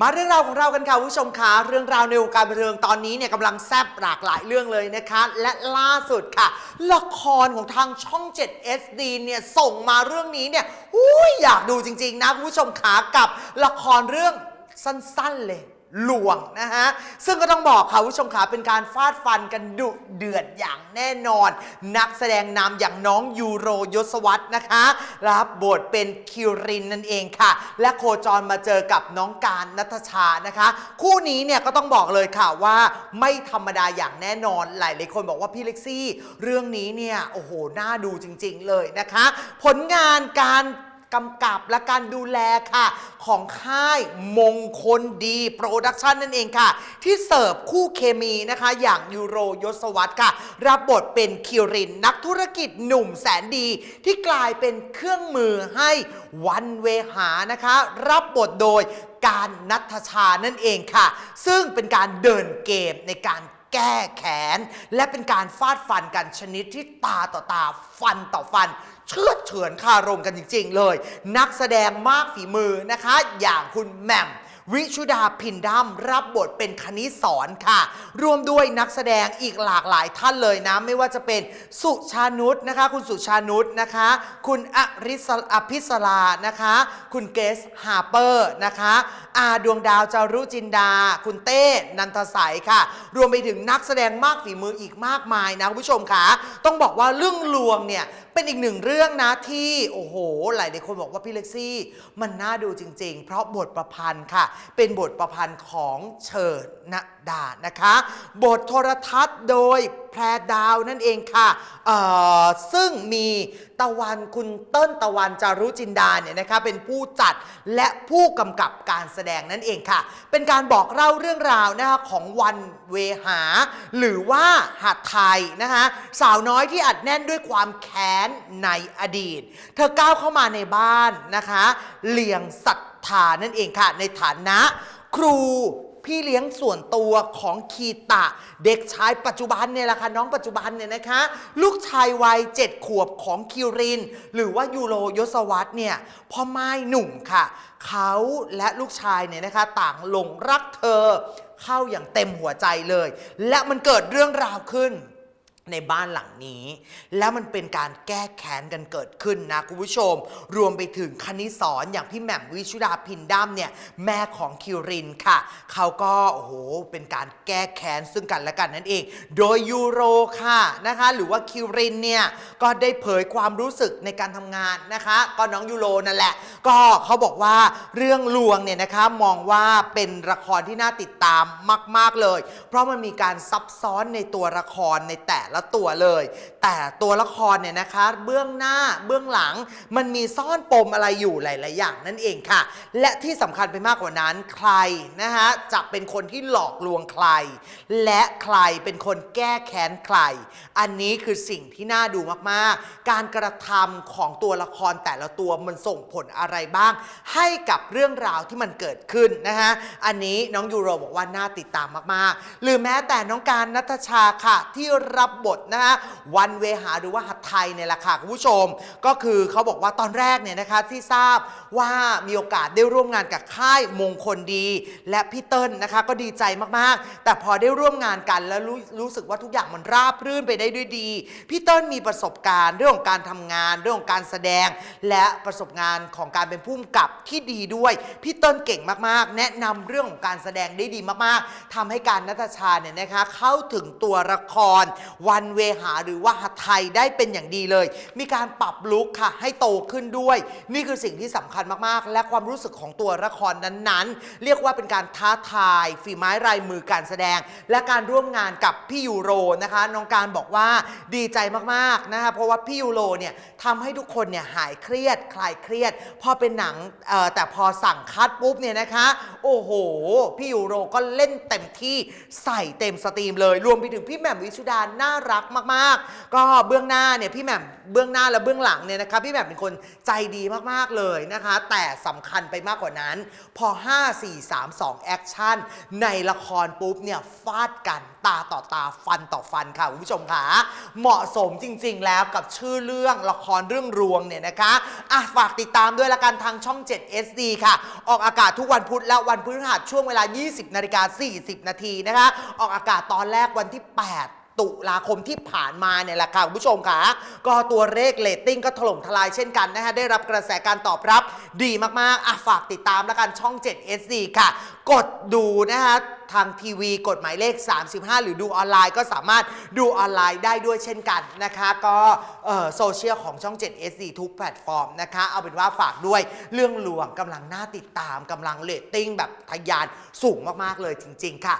มาเรื่องราวของเรากันค่ะคุณผู้ชมคะเรื่องราวในวงการบันเทิงตอนนี้เนี่ยกำลังแซบหลากหลายเรื่องเลยนะคะ และล่าสุดค่ะ ละครของทางช่อง 7 SD เนี่ยส่งมาเรื่องนี้เนี่ยอุ้ยอยากดูจริง ๆ นะคุณผู้ชมขากับละครเรื่องสั้น ๆ เลย ลวงนะฮะ ซึ่งก็ต้องบอกค่ะผู้ชมขาเป็นการฟาดฟันกันดุเดือดอย่างแน่นอน นักแสดงนำอย่างน้องยูโรยศวัตนะคะ รับบทเป็นคิรินนั่นเองค่ะ และโคจรมาเจอกับน้องการนัทชานะคะ คู่นี้เนี่ยก็ต้องบอกเลยค่ะว่าไม่ธรรมดาอย่างแน่นอน หลายหลายคนบอกว่าพี่เล็กซี่ เรื่องนี้เนี่ยโอ้โหน่าดูจริง ๆ เลยนะคะ ผลงานการ กำกับและการดูแลค่ะ ของค่ายมงคลดีโปรดักชันนั่นเองค่ะ ที่เสิร์ฟคู่เคมีนะคะ อย่างยูโรยศวัตค่ะ รับบทเป็นคิรินนักธุรกิจหนุ่มแสนดี ที่กลายเป็นเครื่องมือให้วันเวหานะคะ รับบทโดยการนัทชานั่นเองค่ะ ซึ่งเป็นการเดินเกมในการ แก้แขนและเป็นการฟาดฟันกันชนิดที่ตาต่อตาฟันต่อฟัน เชือดเฉือนคารมกันจริง ๆ เลย นักแสดงมากฝีมือนะคะ อย่างคุณแหม่ม วิชุดาพินดัมรับบทเป็นคณิสอนค่ะ รวมด้วยนักแสดงอีกหลากหลายท่านเลยนะ ไม่ว่าจะเป็นสุชานุษนะคะ คุณสุชานุษนะคะ คุณอริสอภิสรานะคะ คุณเกสฮาร์เปอร์นะคะอาดวงดาวจารุจินดา คุณเต้นันทสายค่ะ รวมไปถึงนักแสดงมากฝีมืออีกมากมายนะคุณผู้ชมค่ะต้องบอกว่าเรื่องลวงเนี่ยเป็นอีกหนึ่งเรื่องนะที่โอ้โห หลายๆคนบอกว่าพี่เล็กซี่ มันน่าดูจริง ๆ เพราะบทประพันธ์ค่ะเป็นบทประพันธ์ของเฉิดนดา นะคะ บทโทรทัศน์โดยแพรดาวนั่นเองค่ะซึ่งมีตะวันคุณเติ้ลตะวันจารุจินดาเนี่ยนะคะเป็นผู้จัดและผู้กำกับการแสดงนั่นเองค่ะ เป็นการบอกเล่าเรื่องราวนะคะของวันเวหา หรือว่าหัดไทยนะคะสาวน้อยที่อัดแน่นด้วยความแค้นในอดีต เธอก้าวเข้ามาในบ้านนะคะเลียงศรัท ธานั่นเองค่ะ ในฐานะ ครูพี่เลี้ยงส่วนตัวของคีตะ เด็กชายปัจจุบันเนี่ยแหละค่ะน้องปัจจุบันเนี่ยนะคะ ลูกชายวัยเจ็ดขวบของคิริน หรือว่ายูโรยศวัตเนี่ยพ่อไม้หนุ่มค่ะ เขาและลูกชายเนี่ยนะคะ ต่างหลงรักเธอ เข้าอย่างเต็มหัวใจเลย และมันเกิดเรื่องราวขึ้น ในบ้านหลังนี้ แล้วมันเป็นการแก้แค้นกันเกิดขึ้นนะคุณผู้ชม รวมไปถึงคณิสอนอย่างพี่แหม่มวิชุดาพินดัมเนี่ยแม่ของคิรินค่ะ เขาก็โอ้โหเป็นการแก้แค้นซึ่งกันและกันนั่นเอง โดยยูโรค่ะนะคะ หรือว่าคิรินเนี่ยก็ได้เผยความรู้สึกในการทำงานนะคะ ก็น้องยูโรนั่นแหละ ก็เขาบอกว่าเรื่องลวงเนี่ยนะคะมองว่าเป็นละครที่น่าติดตามมาก ๆเลย เพราะมันมีการซับซ้อนในตัวละครในแต่ละตัวเลย แต่ตัวละครเนี่ยนะคะ เบื้องหน้าเบื้องหลังมันมีซ่อนปมอะไรอยู่หลาย ๆ อย่างนั่นเองค่ะ และที่สำคัญไปมากกว่านั้นใครนะคะจะเป็นคนที่หลอกลวงใคร และใครเป็นคนแก้แค้นใคร อันนี้คือสิ่งที่น่าดูมาก ๆ การกระทำของตัวละครแต่ละตัวมันส่งผลอะไรบ้าง ให้กับเรื่องราวที่มันเกิดขึ้นนะคะอันนี้น้องยูโรบอกว่าน่าติดตามมาก ๆ หรือแม้แต่น้องการนัทชาค่ะที่รับบทนะคะวันเวหาหรือว่าหัดไทยเนี่ยแหละค่ะคุณผู้ชม ก็คือเขาบอกว่าตอนแรกเนี่ยนะคะที่ทราบว่ามีโอกาสได้ร่วมงานกับค่ายมงคลดี และพี่เติ้ลนะคะก็ดีใจมากๆ แต่พอได้ร่วมงานกันแล้วรู้รู้สึกว่าทุกอย่างมันราบรื่นไปได้ด้วยดีพี่เติ้ลมีประสบการณ์เรื่องของการทำงาน เรื่องของการแสดง และประสบงานของการเป็นผู้กำกับที่ดีด้วยพี่เติ้ลเก่งมากๆ แนะนำเรื่องของการแสดงได้ดีมากๆทำให้การนัทชาเนี่ยนะคะเข้าถึงตัวละครวันันเวหาหรือว่าหัไทยได้เป็นอย่างดีเลย มีการปรับลุคค่ะ ให้โตขึ้นด้วย นี่คือสิ่งที่สำคัญมากๆ และความรู้สึกของตัวละครนั้นๆ เรียกว่าเป็นการท้าทาย ฝีไม้ลายมือการแสดง และการร่วมงานกับพี่ยูโรนะคะน้องการบอกว่าดีใจมากๆนะคะเพราะว่าพี่ยูโรเนี่ยทำให้ทุกคนเนี่ยหายเครียดคลายเครียด พอเป็นหนังแต่พอสั่งคัดปุ๊บเนี่ยนะคะ โอ้โห พี่ยูโรก็เล่นเต็มที่ใส่เต็มสตรีมเลย รวมไปถึงพี่แหม่มวิชุดาน่ารักมากๆ ก็เบื้องหน้าเนี่ยพี่แหม่มเบื้องหน้าและเบื้องหลังเนี่ยนะคะพี่แหม่มเป็นคนใจดีมากๆเลยนะคะ แต่สำคัญไปมากกว่านั้น พอ 5 4 3 2 แอคชั่น ในละครปุ๊บเนี่ยฟาดกันตาต่อตาฟันต่อฟันค่ะคุณผู้ชมค่ะเหมาะสมจริง ๆ แล้วกับชื่อเรื่องละครเรื่องรวงเนี่ยนะคะอะฝากติดตามด้วยละกันทางช่อง 7 SD ค่ะ ออกอากาศทุกวันพุธและวันพฤหัสช่วงเวลา 20นาฬิกา40 นาทีนะคะ ออกอากาศตอนแรกวันที่ 8 ตุลาคมที่ผ่านมาเนี่ยแหละค่ะคุณผู้ชมค่ะ ก็ตัวเลขเรตติ้งก็ถล่มทลายเช่นกันนะคะได้รับกระแสการตอบรับดีมากๆอะฝากติดตามแล้วกันช่อง 7 SD ค่ะ กดดูนะคะทางทีวีกดหมายเลข 35 หรือดูออนไลน์ก็สามารถดูออนไลน์ได้ด้วยเช่นกันนะคะ ก็โซเชียลของช่อง 7 SD ทุกแพลตฟอร์มนะคะ เอาเป็นว่าฝากด้วยเรื่องหลวงกำลังน่าติดตามกำลังเรตติ้งแบบทะยานสูงมาก ๆ เลยจริง ๆ ค่ะ